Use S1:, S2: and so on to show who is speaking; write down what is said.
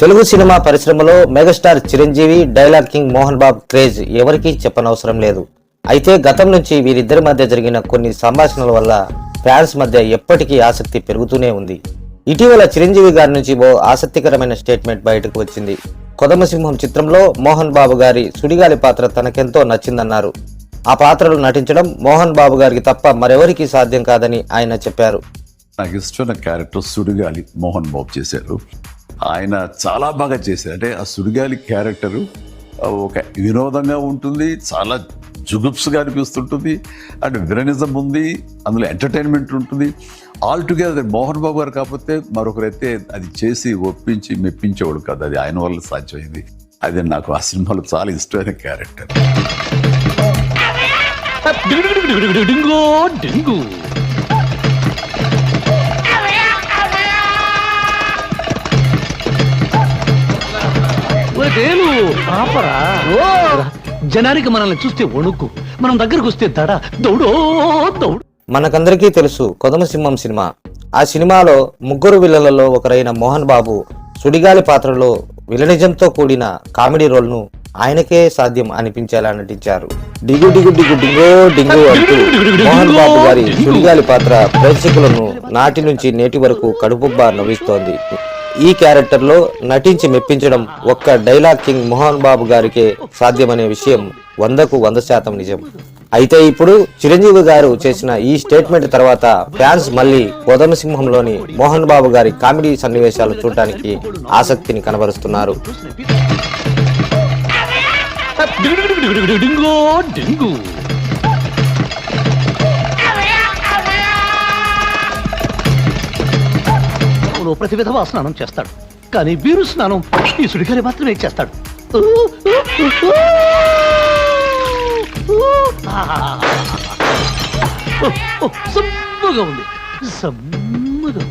S1: Telugu cinema పరిశ్రమలో megastar Chiranjeevi dialogue king Mohan Babu craze ఎవరికీ చెప్పనవసరం లేదు. అయితే గతం నుంచి వీరిద్దరి మధ్య జరిగిన కొన్ని సంభాషణల వల్ల ఫ్యాన్స్ మధ్య ఎప్పటికీ ఆసక్తి పెరుగుతూనే ఉంది. ఇటీవల చిరంజీవి గారి నుంచి ఓ ఆసక్తికరమైన స్టేట్మెంట్ బయటకు వచ్చింది. కొదమసింహం చిత్రంలో మోహన్ బాబు గారి సుడిగాలి పాత్ర తనకెంతో నచ్చిందన్నారు. ఆ పాత్రలో నటించడం మోహన్ బాబు గారికి తప్ప మరెవరికీ సాధ్యం కాదని ఆయన చెప్పారు.
S2: నాకు ఇష్టమైన క్యారెక్టర్ సుడిగాలి మోహన్ బాబు చేశారు. ఆయన చాలా బాగా చేశారు. అంటే ఆ సుడిగాలి క్యారెక్టరు ఒక వినోదంగా ఉంటుంది చాలా జుగుప్స్గా అనిపిస్తుంటుంది అండ్ విరనిజం ఉంది అందులో ఎంటర్టైన్మెంట్ ఉంటుంది. ఆల్ టుగెదర్ మోహన్ బాబు గారు కాకపోతే మరొకరైతే అది చేసి ఒప్పించి మెప్పించేవాడు కాదు. అది ఆయన వల్ల సాధ్యమైంది. అది నాకు ఆ సినిమాలో చాలా ఇష్టమైన క్యారెక్టర్.
S3: ఒరేలు ఆపరా. ఓ జనానికి మనల్ని చూస్తే వణుకు. మనం దగ్గరకు వస్తే దడ. దౌడో దౌడు
S1: మనకందరికీ తెలుసు కొదమసింహం సినిమా. ఆ సినిమాలో ముగ్గురు విలన్లలో ఒకరైన మోహన్ బాబు సుడిగాలి పాత్రలో విలనిజంతో కూడిన కామెడీ రోల్ను ఆయనకే సాధ్యం అనిపించేలా నటించారు. డిగు డిగు డిగు డిగో డింగు అంటూ మోహన్ బాబు గారి సుడిగాలి పాత్ర ప్రేక్షకులను నాటి నుంచి నేటి వరకు కడుపుబ్బా నవ్విస్తోంది. ఈ క్యారెక్టర్లో నటించి మెప్పించడం ఒక్క డైలాగ్ కింగ్ మోహన్ బాబు గారికే సాధ్యమనే విషయం వందకు వంద శాతం నిజం. అయితే ఇప్పుడు చిరంజీవి గారు చేసిన ఈ స్టేట్మెంట్ తర్వాత ఫ్యాన్స్ మళ్ళీ కోదమసింహంలోని మోహన్ బాబు గారి కామెడీ సన్నివేశాలు చూడటానికి ఆసక్తిని కనబరుస్తున్నారు.
S3: డింగో డింగు. అవును, ప్రతి విధవా స్నానం చేస్తాడు. కానీ వీరు స్నానం ఈ సుడిగాలి మాత్రమే చేస్తాడు. సమ్మగా ఉంది. సమ్మగా